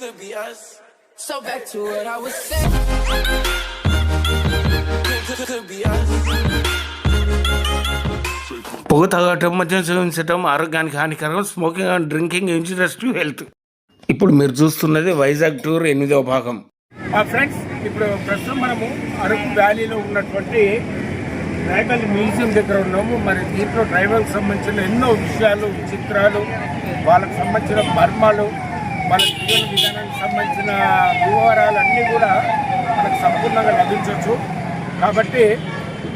Could be us. So back to what I was saying. Could, could, could be us. పొగ తాగటం మద్యం సేవించడం ఆరోగ్యానికి హానికరం smoking and drinking injurious to health ఇప్పుడు మీరు చూస్తున్నది వైజాగ్ టూర్ ఎనిమిదవ భాగం ఫ్రెండ్స్ ఇప్పుడు ప్రస్తుతం మనము అరకు వ్యాలీలో ఉన్నటువంటి ట్రైబల్ మ్యూజియం దగ్గర ఉన్నాము మరి దీంట్లో ట్రైబల్కి సంబంధించిన ఎన్నో విషయాలు చిత్రాలు వాళ్ళకి సంబంధించిన మర్మాలు మన జీవన విధానానికి సంబంధించిన వివరాలు అన్నీ కూడా మనకు సంపూర్ణంగా లభించవచ్చు. కాబట్టి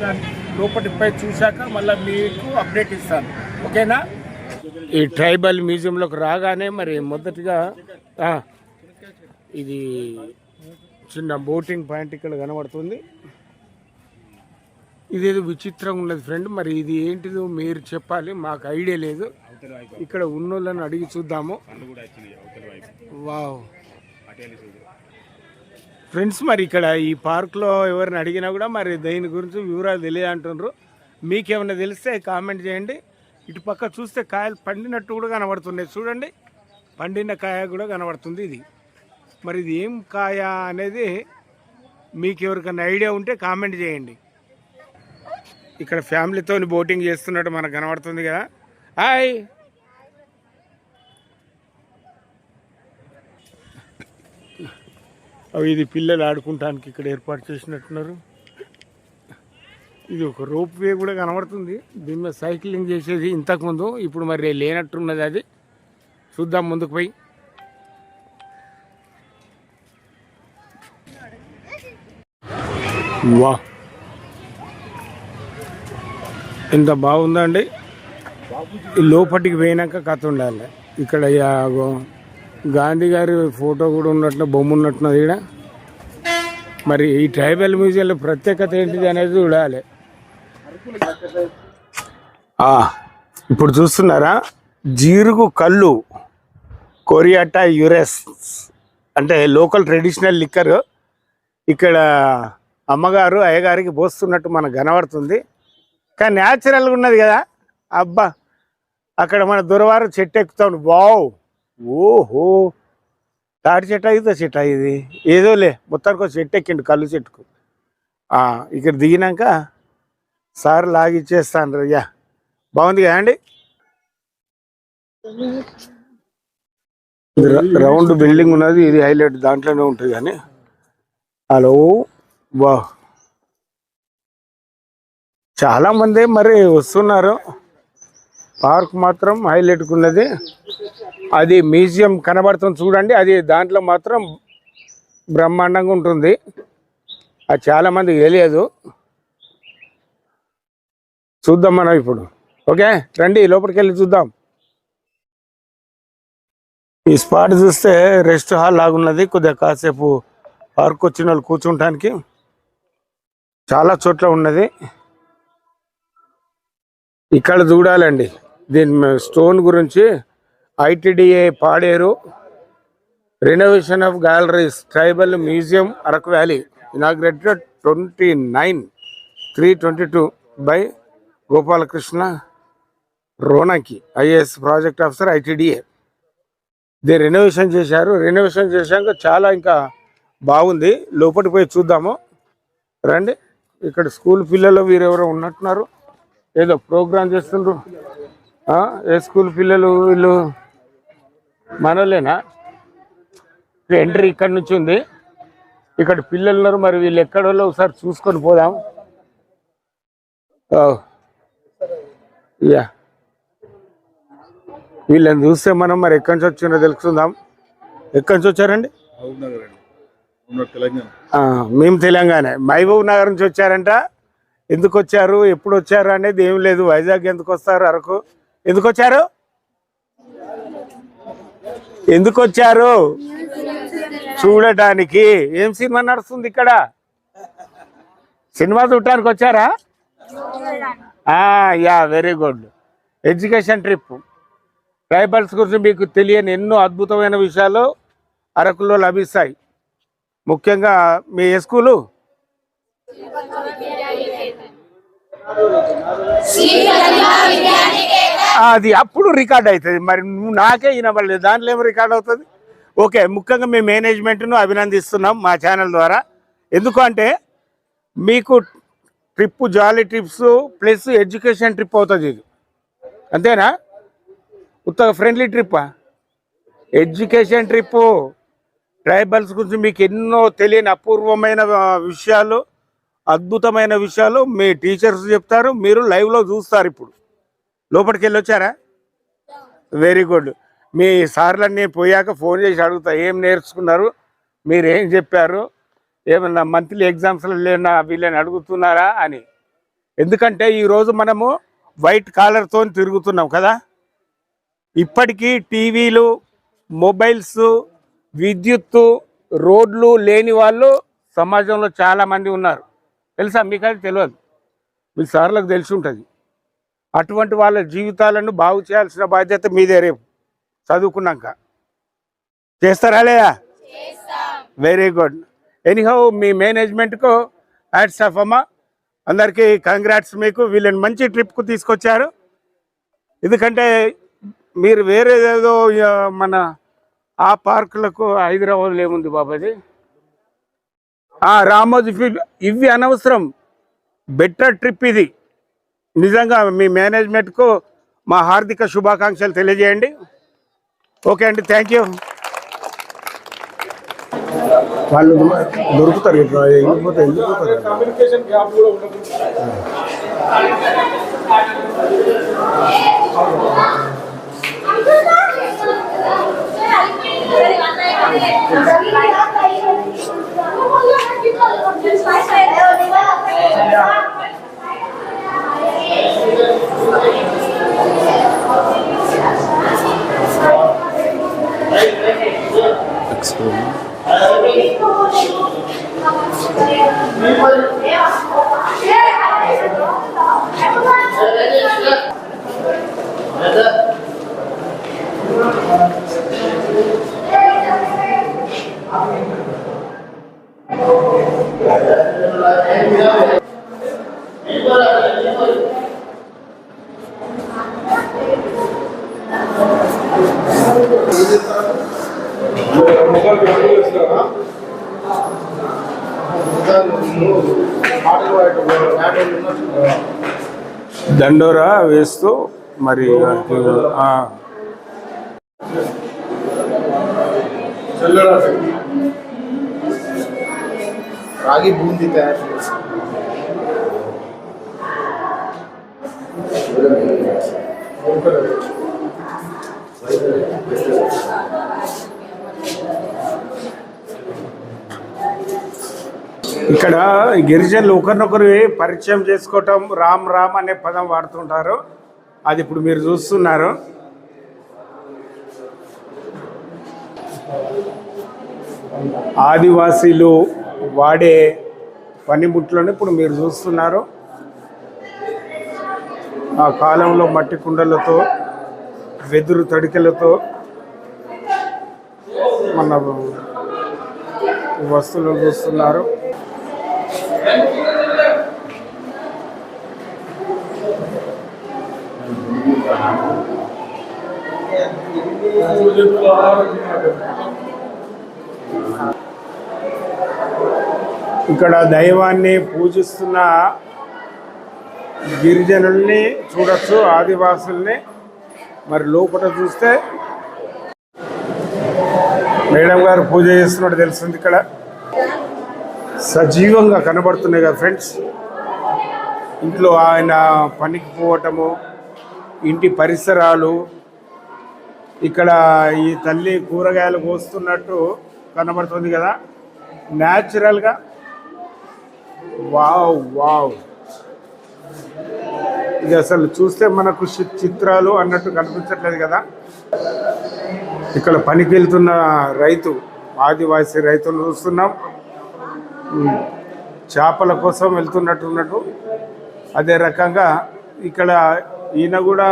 దాన్ని లోపటిపై చూశాక మళ్ళీ మీకు అప్డేట్ ఇస్తాను. ఓకేనా? ఈ ట్రైబల్ మ్యూజియంలోకి రాగానే మరి మొదటిగా ఇది చిన్న బోటింగ్ పాయింట్ ఇక్కడ కనబడుతుంది. ఇదేదో విచిత్రంగా ఉన్నది ఫ్రెండ్. మరి ఇది ఏంటిదో మీరు చెప్పాలి. మాకు ఐడియా లేదు. ఇక్కడ ఉన్నోళ్ళని అడిగి చూద్దాము. వావ్. ఫ్రెండ్స్ మరి ఇక్కడ ఈ పార్క్లో ఎవరిని అడిగినా కూడా మరి దీని గురించి వివరాలు తెలియదు అంటున్నారు మీకేమైనా తెలిస్తే కామెంట్ చేయండి. ఇటు పక్క చూస్తే కాయలు పండినట్టు కూడా కనబడుతున్నాయి. చూడండి. పండిన కాయ కూడా కనబడుతుంది ఇది. మరి ఇది ఏం కాయ అనేది మీకు ఎవరికైనా ఐడియా ఉంటే కామెంట్ చేయండి. ఇక్కడ ఫ్యామిలీతో బోటింగ్ చేస్తున్నట్టు మనకు కనబడుతుంది కదా. హాయ్. అవి ఇది పిల్లలు ఆడుకుంటానికి ఇక్కడ ఏర్పాటు చేసినట్టున్నారు. ఇది ఒక రోప్ వే కూడా కనబడుతుంది. దీని మీద సైక్లింగ్ చేసేది ఇంతకుముందు ఇప్పుడు మరి లేనట్టున్నది అది. చూద్దాం ముందుకు పోయి. వా ఎంత బాగుందండి. లోపటికి లోపలికి పోయినాక కథ ఉండాలి. ఇక్కడ గాంధీ గారి ఫోటో కూడా ఉన్నట్టు బొమ్మ ఉన్నట్టున్నది ఇక్కడ మరి ఈ ట్రైబల్ మ్యూజియంలో ప్రత్యేకత ఏంటిది అనేది చూడాలి. ఆ, ఇప్పుడు చూస్తున్నారా? జీరుగు కళ్ళు కొరియాటా యురెస్ అంటే లోకల్ ట్రెడిషనల్ లిక్కర్. ఇక్కడ అమ్మగారు అయ్యగారికి పోస్తున్నట్టు మనకు కనబడుతుంది. కానీ న్యాచురల్గా ఉన్నది కదా? అబ్బా! అక్కడ మన దొరవారు చెట్టు ఎక్కుతాం వావ్! ఓహో! తాటి చెట్టు అయితే చెట్టు ఇది. ఏదోలే మొత్తానికి ఒక చెట్టు ఎక్కిండు కళ్ళు చెట్టుకు. ఇక్కడ దిగినాక సార్ లాగిచ్చేస్తాను రయ్యా. బాగుంది కదా అండి? రౌండ్ బిల్డింగ్ ఉన్నది ఇది హైలైట్ దాంట్లోనే ఉంటుంది కానీ. హలో! వా చాలా మంది మరి వస్తున్నారు. పార్క్ మాత్రం హైలైట్గా ఉన్నది. అది మ్యూజియం కనబడుతుంది చూడండి. అది దాంట్లో మాత్రం బ్రహ్మాండంగా ఉంటుంది. అది చాలా మందికి తెలియదు. చూద్దాం మనం ఇప్పుడు. ఓకే? రండి లోపలికి వెళ్ళి చూద్దాం. ఈ స్పాట్ చూస్తే రెస్ట్ హాల్ లాగున్నది. కొద్దిగా కాసేపు పార్క్ వచ్చిన వాళ్ళు కూర్చుంటానికి చాలా చోట్ల ఉన్నది. ఇక్కడ చూడాలండి. దీని స్టోన్ గురించి ITDA Paderu renovation of galleries tribal museum Araku valley inaugurated twenty nine three twenty two by Gopalakrishna Ronanki IAS project officer ITDA. దీన్ని రెనోవేషన్ చేశారు. రెనోవేషన్ చేశాక చాలా ఇంకా బాగుంది. లోపలికి పోయి చూద్దాము. రండి. ఇక్కడ స్కూల్ పిల్లలు వీరెవరో ఉన్నట్టున్నారు. ఏదో ప్రోగ్రామ్ చేస్తుండ్రు. ఏ స్కూల్ పిల్లలు వీళ్ళు? మనలేనా ఎంట్రీ ఇక్కడ నుంచి ఉంది. ఇక్కడ పిల్లలు ఉన్నారు మరి వీళ్ళు ఎక్కడో ఒకసారి చూసుకొని పోదాం. యా. వీళ్ళని చూస్తే మనం మరి ఎక్కడి నుంచి వచ్చిందో తెలుసుకుందాం. ఎక్కడి నుంచి వచ్చారండి? మేము తెలంగాణ. మహబూబ్ నగర్ నుంచి వచ్చారంట. ఎందుకు వచ్చారు? ఎప్పుడు వచ్చారు అనేది ఏం లేదు. వైజాగ్ ఎందుకు వస్తారు అరకు? ఎందుకు వచ్చారు ఎందుకు వచ్చారు చూడటానికి ఏం సినిమా నడుస్తుంది ఇక్కడ? సినిమా చూడటానికి వచ్చారా? Yeah very good education trip tribals గురించి మీకు తెలియని ఎన్నో అద్భుతమైన విషయాలు అరకులో లభిస్తాయి. ముఖ్యంగా మీ స్కూలు? అది అప్పుడు రికార్డ్ అవుతుంది. మరి నువ్వు నాకే వినబడలేదు. దాంట్లో ఏమో రికార్డ్ అవుతుంది? ఓకే ముఖ్యంగా మీ మేనేజ్మెంట్ను అభినందిస్తున్నాం మా ఛానల్ ద్వారా. ఎందుకంటే మీకు trip jolly trips plus education trip అవుతుంది ఇది. అంతేనా? ఉత్తగా ఫ్రెండ్లీ ట్రిప్పా? ఎడ్యుకేషన్ ట్రిప్పు ట్రైబల్స్ గురించి మీకు ఎన్నో తెలియని అపూర్వమైన విషయాలు అద్భుతమైన విషయాలు మీ టీచర్స్ చెప్తారు మీరు లైవ్లో చూస్తారు ఇప్పుడు. లోపలికి వెళ్ళి వచ్చారా? వెరీ గుడ్ మీ సార్లన్నీ పోయాక ఫోన్ చేసి అడుగుతా ఏం నేర్చుకున్నారు? మీరు ఏం చెప్పారు? ఏమన్నా మంత్లీ ఎగ్జామ్స్లో లేనా వీళ్ళని అడుగుతున్నారా అని. ఎందుకంటే ఈరోజు మనము వైట్ కాలర్తో తిరుగుతున్నాం కదా. ఇప్పటికీ టీవీలు మొబైల్స్ విద్యుత్తు రోడ్లు లేని వాళ్ళు సమాజంలో చాలామంది ఉన్నారు. తెలుసా? మీకు అది తెలియదు మీ సార్లకు తెలిసి ఉంటుంది. అటువంటి వాళ్ళ జీవితాలను బాగు చేయాల్సిన బాధ్యత మీదే రేపు. చదువుకున్నాక. చేస్తారా లేదా? వెరీ గుడ్ ఎనీహౌ మీ మేనేజ్మెంట్కు హ్యాట్స్ ఆఫ్ అమ్మా. అందరికీ కంగ్రాట్స్ మీకు. వీళ్ళని మంచి ట్రిప్కు తీసుకొచ్చారు. ఎందుకంటే మీరు వేరేదేదో మన ఆ పార్కులకు హైదరాబాద్లో ఏముంది బాబాది రామోజీ ఫీల్డ్ ఇవి అనవసరం. బెటర్ ట్రిప్ ఇది. నిజంగా మీ మేనేజ్మెంట్కు మా హార్దిక శుభాకాంక్షలు తెలియజేయండి. ఓకే అండి థ్యాంక్ యూ. వాళ్ళు దొరుకుతారు వెళ్ళిపోతే Experiment. వేస్తూ మరి ఆ, రాగి బూందీ తయారు చేసి ఇక్కడ గిరిజనులు ఒకరినొకరు పరిచయం చేసుకోవటం రామ్ రామ్ అనే పదం వాడుతుంటారు. అది ఇప్పుడు మీరు చూస్తున్నారు. ఆదివాసీలు వాడే పనిముట్లను ఇప్పుడు మీరు చూస్తున్నారు. ఆ కాలంలో మట్టి కుండలతో వెదురు తడికెలతో మన వస్తువులు చూస్తున్నారు. ఇక్కడ దైవాన్ని పూజిస్తున్న గిరిజనుల్ని చూడొచ్చు ఆదివాసుల్ని. మరి లోపల చూస్తే మేడం గారు పూజ చేస్తున్నట్టు తెలుస్తుంది ఇక్కడ. సజీవంగా కనబడుతున్నాయి కదా ఫ్రెండ్స్. ఇంట్లో ఆయన పనికి పోవటము ఇంటి పరిసరాలు ఇక్కడ ఈ తల్లి కూరగాయలు కోస్తున్నట్టు కనబడుతుంది కదా. న్యాచురల్గా వావ్ వావ్ ఇది అసలు చూస్తే మనకు చిత్రాలు అన్నట్టు కనిపించట్లేదు కదా. ఇక్కడ పనికి వెళ్తున్న రైతు ఆదివాసీ రైతులు చూస్తున్నాం. చేపల కోసం వెళ్తున్నట్టున్నట్టు అదే రకంగా ఇక్కడ ఈయన కూడా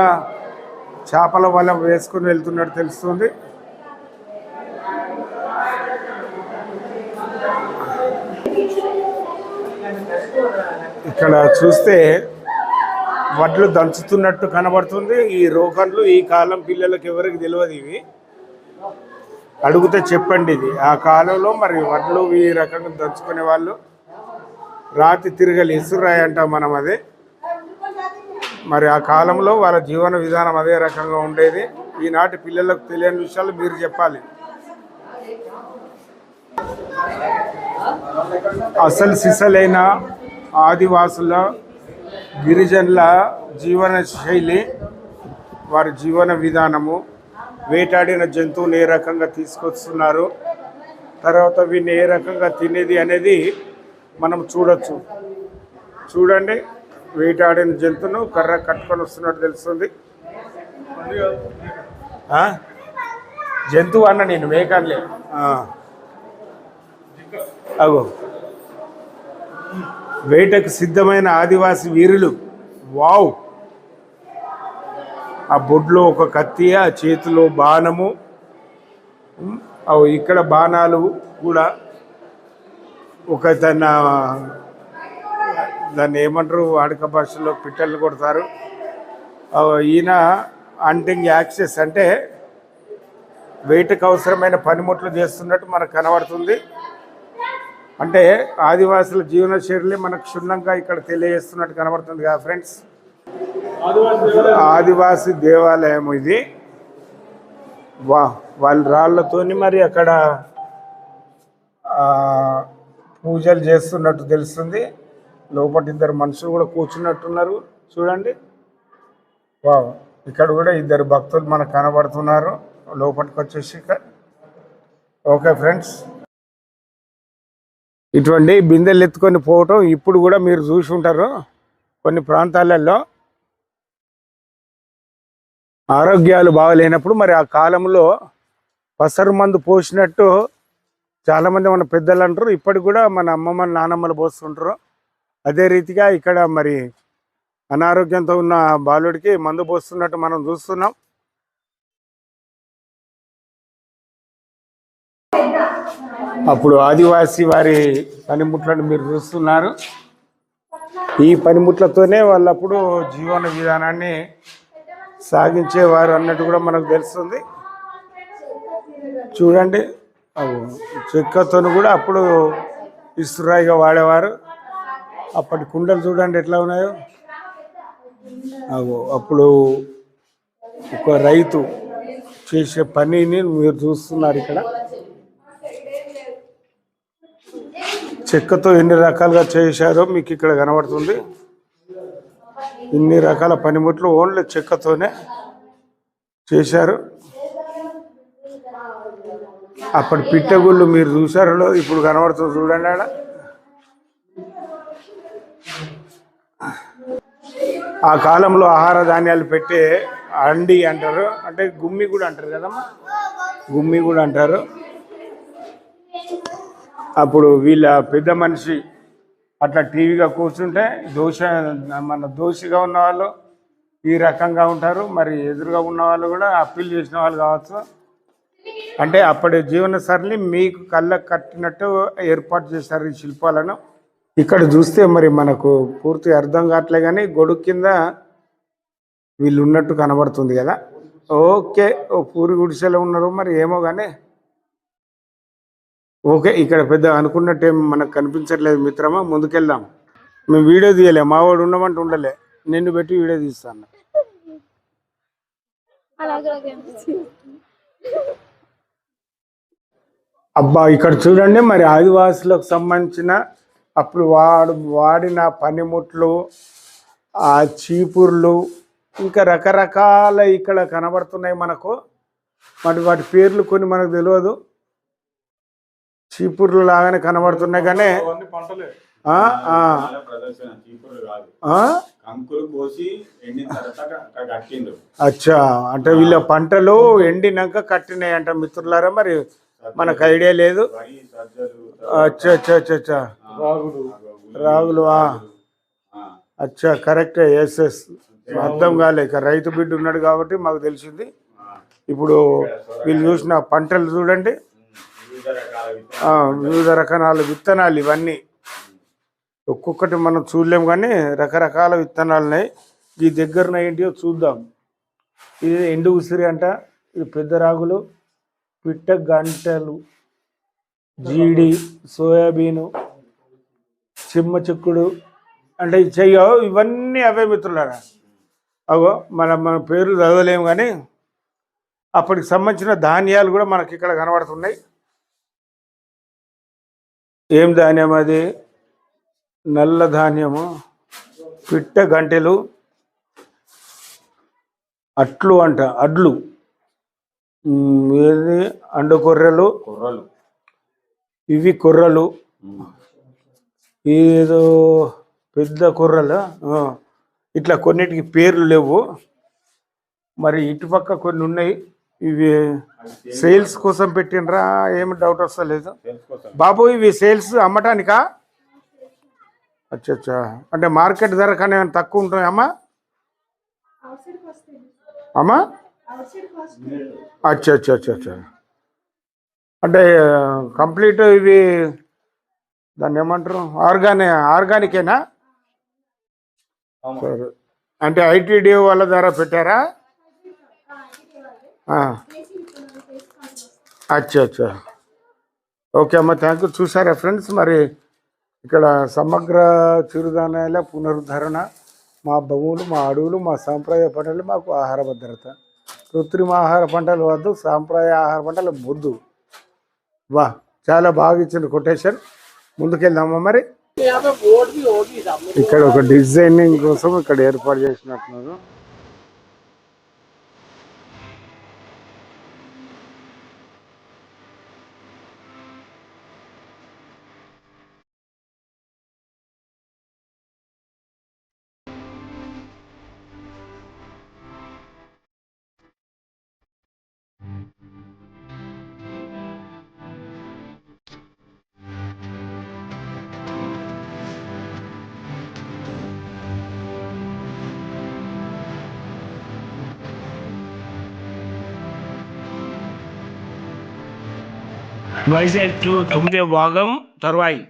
చేపల వల వేసుకొని వెళ్తున్నట్టు తెలుస్తుంది. ఇక్కడ చూస్తే వడ్లు దంచుతున్నట్టు కనబడుతుంది. ఈ రోగన్లు ఈ కాలం పిల్లలకు ఎవరికి తెలియదు ఇవి. అడిగితే చెప్పండి ఇది. ఆ కాలంలో మరి వడ్లు ఈ రకంగా దంచుకునే వాళ్ళు రాతి తిరగలి ఇసురాయి అంటాం మనం అదే. మరి ఆ కాలంలో వాళ్ళ జీవన విధానం అదే రకంగా ఉండేది. ఈనాటి పిల్లలకు తెలియని విషయాలు మీరు చెప్పాలి. అసలు సిసలైన ఆదివాసుల గిరిజనుల జీవన శైలి వారి జీవన విధానము వేటాడిన జంతువుని ఏ రకంగా తీసుకొస్తున్నారు? తర్వాత వీటిని ఏ రకంగా తినేది అనేది మనం చూడొచ్చు. చూడండి వేటాడిన జంతువును కర్ర కట్టుకొని వస్తున్నట్టు తెలుస్తుంది? జంతువు అన్న నేను మేకన్లే. అగో. వేటకు సిద్ధమైన ఆదివాసి వీరులు. వావ్. ఆ బొడ్లో ఒక కత్తి ఆ చేతిలో బాణము ఇక్కడ బాణాలు కూడా ఒక తన దాన్ని ఏమంటారు వాడుక భాషలో పిట్టలు కొడతారు. ఈయన అంటింగ్ యాక్సెస్ అంటే వెయిట్కి అవసరమైన పనిముట్లు చేస్తున్నట్టు మనకు కనబడుతుంది. అంటే ఆదివాసుల జీవన శైలి మనకు క్షుణ్ణంగా ఇక్కడ తెలియజేస్తున్నట్టు కనబడుతుంది కదా ఫ్రెండ్స్ ఆదివాసి దేవాలయం? ఇది. వా వాళ్ళ రాళ్ళతోని మరి అక్కడ పూజలు చేస్తున్నట్టు తెలుస్తుంది. లోపల ఇద్దరు మనుషులు కూడా కూర్చున్నట్టున్నారు. చూడండి. వా ఇక్కడ కూడా ఇద్దరు భక్తులు మనకు కనబడుతున్నారు. లోపలికి వచ్చేసి ఇక్కడ ఓకే ఫ్రెండ్స్. ఇటువంటి బిందెలు ఎత్తుకొని పోవటం ఇప్పుడు కూడా మీరు చూసి ఉంటారు. కొన్ని ప్రాంతాలలో ఆరోగ్యాలు బాగలేనప్పుడు మరి ఆ కాలంలో పసరు మందు పోసినట్టు చాలామంది మన పెద్దలు అంటారు. ఇప్పటికి కూడా మన అమ్మమ్మ నానమ్మలు పోస్తుంటారు. అదే రీతిగా ఇక్కడ మరి అనారోగ్యంతో ఉన్న బాలుడికి మందు పోస్తున్నట్టు మనం చూస్తున్నాం. అప్పుడు ఆదివాసి వారి పనిముట్లను మీరు చూస్తున్నారు. ఈ పనిముట్లతోనే వాళ్ళప్పుడు జీవన విధానాన్ని సాగించేవారు అన్నట్టు కూడా మనకు తెలుస్తుంది. చూడండి అవు చెక్కతో కూడా అప్పుడు ఇసురాయిగా వాడేవారు. అప్పటి కుండలు చూడండి ఎట్లా ఉన్నాయో. అవు అప్పుడు ఒక రైతు చేసే పనిని మీరు చూస్తున్నారు ఇక్కడ. చెక్కతో ఎన్ని రకాలుగా చేశారో మీకు ఇక్కడ కనబడుతుంది. ఇన్ని రకాల పనిముట్లు ఓన్లీ చెక్కతోనే చేశారు. అప్పటి పిట్టగుళ్ళు మీరు చూసారో ఇప్పుడు కనబడుతుంది చూడండి ఆడ. ఆ కాలంలో ఆహార ధాన్యాలు పెట్టే అండి అంటారు. అంటే గుమ్మి కూడా అంటారు కదమ్మా? గుమ్మి కూడా అంటారు. అప్పుడు వీళ్ళ పెద్ద మనిషి అట్లా టీవీగా కూర్చుంటే దోష మన దోషిగా ఉన్న వాళ్ళు ఈ రకంగా ఉంటారు. మరి ఎదురుగా ఉన్న వాళ్ళు కూడా అప్పీల్ చేసిన వాళ్ళు కావచ్చు. అంటే అప్పటి జీవన సరళి మీకు కళ్ళకు కట్టినట్టు ఏర్పాటు చేశారు ఈ శిల్పాలను. ఇక్కడ చూస్తే మరి మనకు పూర్తి అర్థం కావట్లే కానీ గొడుగు కింద వీళ్ళు ఉన్నట్టు కనబడుతుంది కదా. ఓకే ఓ పూరి గుడిసెలో ఉన్నారు మరి ఏమో కానీ ఓకే ఇక్కడ పెద్ద అనుకున్నట్టు ఏం మనకు కనిపించట్లేదు మిత్రమా? ముందుకెళ్దాం. మేము వీడియో తీయలే మా వాడు ఉండమంటే ఉండలే. నిన్ను పెట్టి వీడియో తీస్తాను అబ్బా ఇక్కడ చూడండి మరి ఆదివాసులకు సంబంధించిన అప్పుడు వాడు వాడిన పనిముట్లు ఆ చీపుర్లు ఇంకా రకరకాల ఇక్కడ కనబడుతున్నాయి మనకు. మరి వాటి పేర్లు కొన్ని మనకు తెలియదు. చీపుర్లు లాగానే కనబడుతున్నాయి కానీ అవన్నీ పంటలే. ఆ, ఆ, చాలా ప్రదర్శన చీపురు కాదు. ఆ? కంకులు కోసి ఎండిన తర్వాత క- కట్టిండు అచ్చా అంటే వీళ్ళ పంటలు ఎండినాక కట్టినాయి అంట మిత్రులారా మరి? మనకు ఐడియా లేదు. అచ్చా అచ్చా అచ్చా అచ్చా. రాగులు. అచ్చా కరెక్ట్ ఎస్ ఎస్ అర్థం కాలే ఇక రైతు బిడ్డ ఉన్నాడు కాబట్టి మాకు తెలిసింది. ఇప్పుడు వీళ్ళు చూసిన పంటలు చూడండి. వివిధ రకాల విత్తనాలు. ఇవన్నీ. ఒక్కొక్కటి మనం చూడలేము కానీ రకరకాల విత్తనాలు ఉన్నాయి ఈ దగ్గరన ఏంటియో చూద్దాం. ఇది ఎండు ఉసిరి అంట ఇది పెద్ద రాగులు పిట్ట గంటలు జీడి సోయాబీను చిమ్మ చిక్కుడు అంటే చెయ్యో ఇవన్నీ అవే మిత్రులరా. అగో మన మన పేర్లు చదవలేము కానీ అప్పటికి సంబంధించిన ధాన్యాలు కూడా మనకి ఇక్కడ కనబడుతున్నాయి. ఏం ధాన్యం అది? నల్ల ధాన్యము. పిట్ట గంటెలు. అట్లు అంట అడ్లు. ఏది? అండు కొర్రెలు. కుర్రలు. ఇవి కొర్రలు. ఏదో పెద్ద కొర్రలు? ఇట్లా కొన్నిటికి పేర్లు లేవు. మరి ఇటుపక్క కొన్ని ఉన్నాయి. ఇవి సేల్స్ కోసం పెట్టినరా ఏమి డౌట్ వస్తలేదు బాబు ఇవి సేల్స్ అమ్మటానికా? అచ్చా అచ్చా అంటే మార్కెట్ ధర కానీ ఏమైనా తక్కువ ఉంటాయమ్మా అమ్మా? అచ్చా అచ్చా అచ్చా అచ్చా అంటే కంప్లీట్ ఇవి దాన్ని ఏమంటారు? ఆర్గాని ఆర్గానికేనా? సరే. అంటే ఐటీడీ వాళ్ళ ద్వారా పెట్టారా. అచ్చా అచ్చా. ఓకే అమ్మ థ్యాంక్ యూ చూసారా ఫ్రెండ్స్ మరి ఇక్కడ సమగ్ర చిరుధాన్యాల పునరుద్ధరణ మా భూములు మా అడవులు మా సాంప్రదాయ పంటలు మాకు ఆహార భద్రత. కృత్రిమ ఆహార పంటలు వద్దు సాంప్రదాయ ఆహార పంటలు ముద్దు. వా చాలా బాగా ఇచ్చింది కొటేషన్ ముందుకెళ్దామా మరి? ఇక్కడ ఒక డిజైనింగ్ కోసం ఇక్కడ ఏర్పాటు చేసినట్టున్నారు. వైజాగ్ టు తొమ్మిదో భాగం తరువాయి.